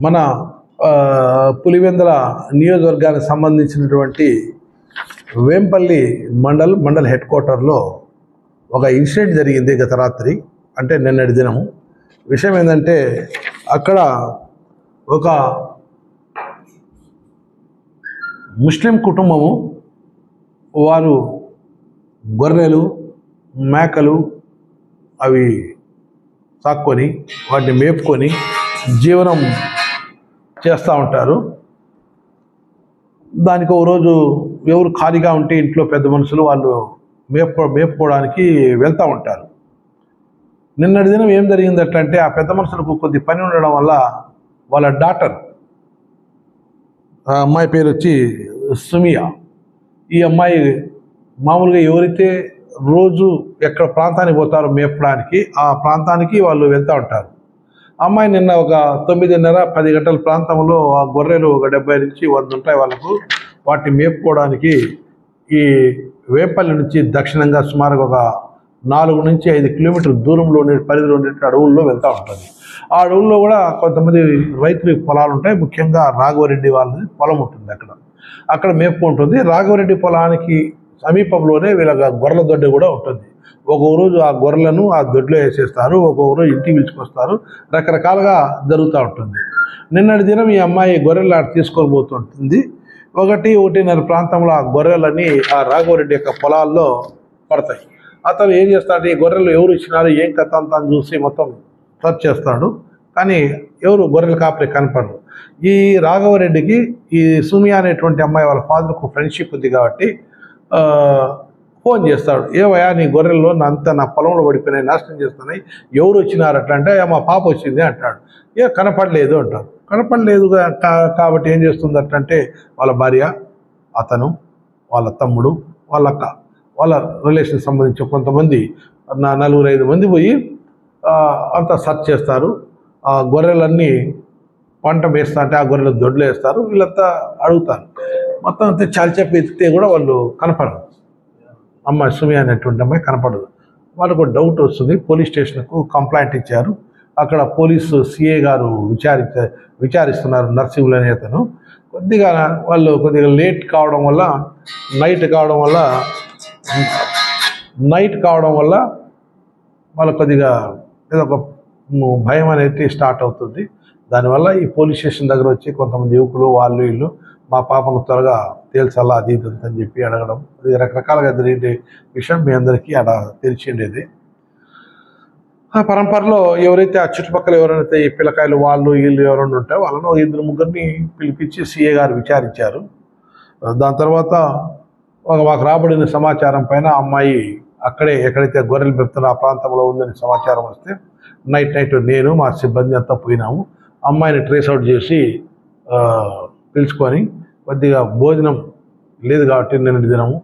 మన ఆ, పులివెందుల నియోజకవర్గానికి సంబంధించినటువంటి వేంపల్లి మండల్ మండల్ హెడ్ క్వార్టర్లో ఒక ఇన్సిడెంట్ జరిగింది గత రాత్రి అంటే నిన్నటి దినము. విషయం ఏంటంటే అక్కడ ఒక ముస్లిం కుటుంబము వారు గొర్రెలు మేకలు అవి సాక్కొని వాటిని మేపుకొని జీవనం చేస్తూ ఉంటారు. దానికి ఒక రోజు ఎవరు ఖాళీగా ఉంటే ఇంట్లో పెద్ద మనుషులు వాళ్ళు మేపు మేపుకోవడానికి వెళ్తూ ఉంటారు. నిన్నటి దినం ఏం జరిగిందంటే ఆ పెద్ద మనుషులకు కొద్ది పని ఉండడం వల్ల వాళ్ళ డాటర్ ఆ అమ్మాయి పేరు వచ్చి సుమియా. ఈ అమ్మాయి మామూలుగా ఎవరైతే రోజు ఎక్కడ ప్రాంతానికి పోతారో మేపడానికి ఆ ప్రాంతానికి వాళ్ళు వెళ్తూ ఉంటారు. అమ్మాయి నిన్న ఒక తొమ్మిదిన్నర పది గంటల ప్రాంతంలో ఆ గొర్రెలు ఒక డెబ్బై నుంచి వంద ఉంటాయి వాళ్ళకు. వాటిని మేపుకోవడానికి ఈ వేపల్లి నుంచి దక్షిణంగా సుమారుగా ఒక నాలుగు నుంచి ఐదు కిలోమీటర్ల దూరంలో ఉండే పరిధిలో ఉండే అడవుల్లో వెళ్తూ ఉంటుంది. ఆ అడవుల్లో కూడా కొంతమంది రైతులు పొలాలు ఉంటాయి. ముఖ్యంగా రాఘవరెడ్డి వాళ్ళది పొలం ఉంటుంది అక్కడ. అక్కడ మేపుకుంటుంది. రాఘవరెడ్డి పొలానికి సమీపంలోనే వీళ్ళ గొర్రెల దొడ్డి కూడా ఉంటుంది. ఒక్కొక్క రోజు ఆ గొర్రెలను ఆ దొడ్లో వేసేస్తారు ఒక్కొక్క రోజు ఇంటికి పిలుచుకొస్తారు. రకరకాలుగా జరుగుతూ ఉంటుంది. నిన్నటి దినం ఈ అమ్మాయి గొర్రెలు ఆడ తీసుకొని పోతుంటుంది. ఒకటి ఒకటిన్నర ప్రాంతంలో ఆ గొర్రెలని ఆ రాఘవరెడ్డి యొక్క పొలాల్లో పడతాయి. అతను ఏం చేస్తాడు ఈ గొర్రెలు ఎవరు ఇచ్చినారు ఏం కథ అంతా అని చూసి మొత్తం సర్చ్ చేస్తాడు. కానీ ఎవరు గొర్రెల కాపరి కనపడరు. ఈ రాఘవరెడ్డికి ఈ సుమియా అనేటువంటి అమ్మాయి వాళ్ళ ఫాదర్కు ఫ్రెండ్షిప్ ఉంది కాబట్టి ఫోన్ చేస్తాడు. ఏవయ్యా నీ గొర్రెల్లో నా నా పొలంలో పడిపోయినాయి నాశనం చేస్తున్నాయి ఎవరు వచ్చినారు అట్లా అంటే "అయ్యా, మా పాప వచ్చింది అంటాడు. ఏ కనపడలేదు అంటాడు. కనపడలేదు కాబట్టి ఏం చేస్తుంది అంటే వాళ్ళ భార్య అతను వాళ్ళ తమ్ముడు వాళ్ళ అక్క వాళ్ళ రిలేషన్ సంబంధించిన కొంతమంది నా నలుగురు ఐదు మంది పోయి అంతా సర్చ్ చేస్తారు. ఆ గొర్రెలన్నీ పంట వేస్తా అంటే ఆ గొర్రెలు దొడ్లు వేస్తారు. వీళ్ళంతా అడుగుతారు. మొత్తం అంతా చాలిచెప్పి ఎత్తితే కూడా వాళ్ళు కనపడరు. అమ్మాయి సుమి అనేటువంటి అమ్మాయి కనపడదు. వాళ్ళకు ఒక డౌట్ వస్తుంది. పోలీస్ స్టేషన్కు కంప్లైంట్ ఇచ్చారు. అక్కడ పోలీసు సిఏ గారు విచారి విచారిస్తున్నారు నర్సింహులు అనే అతను. కొద్దిగా వాళ్ళు కొద్దిగా లేట్ కావడం వల్ల నైట్ కావడం వల్ల నైట్ కావడం వల్ల వాళ్ళ కొద్దిగా ఏదో ఒక భయం అనేది స్టార్ట్ అవుతుంది. దానివల్ల ఈ పోలీస్ స్టేషన్ దగ్గర వచ్చి కొంతమంది యువకులు వాళ్ళు వీళ్ళు మా పాపను త్వరగా తేల్చాలా అది ఇది అని చెప్పి అడగడం. ఇది రకరకాలుగా జరిగే విషయం మీ అందరికీ అక్కడ తెలిసిండేది. ఆ పరంపరలో ఎవరైతే ఆ చుట్టుపక్కల ఎవరైతే ఈ పిల్లకాయలు వాళ్ళు వీళ్ళు ఎవరైనా ఉంటే వాళ్ళను ఇద్దరు ముగ్గురిని పిలిపించి సీఏ గారు విచారించారు. దాని తర్వాత మాకు రాబడిన సమాచారం పైన అమ్మాయి అక్కడే ఎక్కడైతే గొర్రెలు పెప్తున్న ఆ ప్రాంతంలో ఉందని సమాచారం వస్తే నైట్ నైట్ నేను మా సిబ్బంది అంతా పోయినాము. అమ్మాయిని ట్రేస్ అవుట్ చేసి పిలుచుకొని కొద్దిగా భోజనం లేదు కాబట్టి నిన్నటి దినము.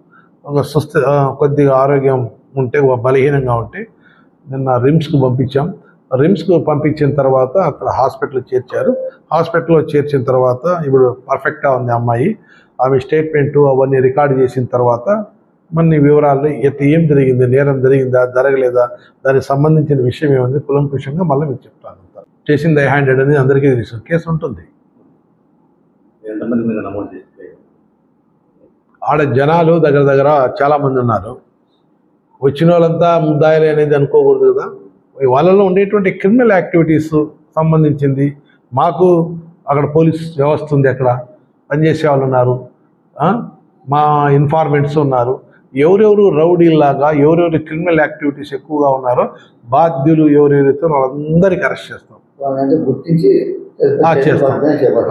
ఒక స్వస్థ కొద్దిగా ఆరోగ్యం ఉంటే బలహీనంగా ఉంటే నిన్న రిమ్స్కు పంపించాం. రిమ్స్కు పంపించిన తర్వాత అక్కడ హాస్పిటల్ చేర్చారు. హాస్పిటల్లో చేర్చిన తర్వాత ఇప్పుడు పర్ఫెక్ట్గా ఉంది అమ్మాయి. ఆమె స్టేట్మెంటు అవన్నీ రికార్డ్ చేసిన తర్వాత మన వివరాలు ఎత్త ఏం జరిగింది నేరం జరిగిందా జరగలేదా దానికి సంబంధించిన విషయం ఏముంది కులంకుషంగా మళ్ళీ మీకు చెప్తాను. చేసింది ఐ హ్యాండెడ్ అనేది అందరికీ తెలుసు. కేసు ఉంటుంది. ఎంతమంది మీద నమోదు చేస్తే? ఆడ జనాలు దగ్గర దగ్గర చాలా మంది ఉన్నారు. వచ్చిన వాళ్ళంతా ముద్దాయిలే అనేది అనుకోకూడదు కదా. వాళ్ళలో ఉండేటువంటి క్రిమినల్ యాక్టివిటీస్ సంబంధించింది. మాకు అక్కడ పోలీస్ వ్యవస్థ ఉంది అక్కడ. పనిచేసే వాళ్ళు ఉన్నారు. ఆ? మా ఇన్ఫార్మెంట్స్ ఉన్నారు. ఎవరెవరు రౌడీలాగా ఎవరెవరు క్రిమినల్ యాక్టివిటీస్ ఎక్కువగా ఉన్నారో బాధ్యులు ఎవరెవరైతే వాళ్ళందరికీ అరెస్ట్ చేస్తాం. గుర్తించి చేస్తాం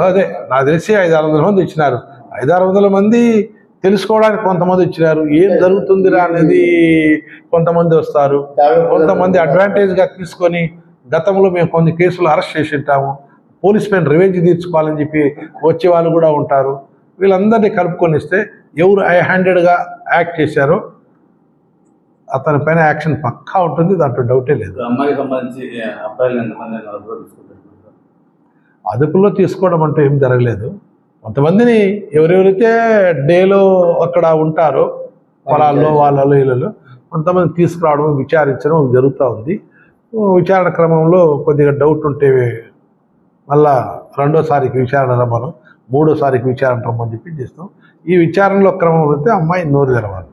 అదే నాకు తెలిసి ఐదు ఆరు వందల మంది ఇచ్చినారు. ఐదు ఆరు వందల మంది తెలుసుకోవడానికి కొంతమంది ఇచ్చినారు. ఏం జరుగుతుందిరా అనేది కొంతమంది వస్తారు. కొంతమంది అడ్వాంటేజ్గా తీసుకొని గతంలో మేము కొన్ని కేసులు అరెస్ట్ చేసి ఉంటాము పోలీస్ పైన రివెంజ్ తీర్చుకోవాలని చెప్పి వచ్చే వాళ్ళు కూడా ఉంటారు. వీళ్ళందరినీ కలుపుకొని ఇస్తే ఎవరు ఐ హ్యాండెడ్గా యాక్ట్ చేశారో అతని పైన యాక్షన్ పక్కా ఉంటుంది. దాంట్లో డౌటే లేదు. అమ్మాయికి సంబంధించి అబ్బాయిలు ఎంతమంది అదుపులో తీసుకోవడం అంటూ ఏం జరగలేదు. కొంతమందిని ఎవరెవరైతే డేలో అక్కడ ఉంటారో పొలాల్లో వాళ్ళలో వీళ్ళలో కొంతమంది తీసుకురావడం విచారించడం జరుగుతూ ఉంది. విచారణ క్రమంలో కొద్దిగా డౌట్ ఉంటే మళ్ళా రెండోసారికి విచారణ రమ్మను మూడోసారికి విచారణ రమ్మని చెప్పి చేస్తాం. ఈ విచారణలో క్రమం పెడితే అమ్మాయి నోరు తెరవాలి.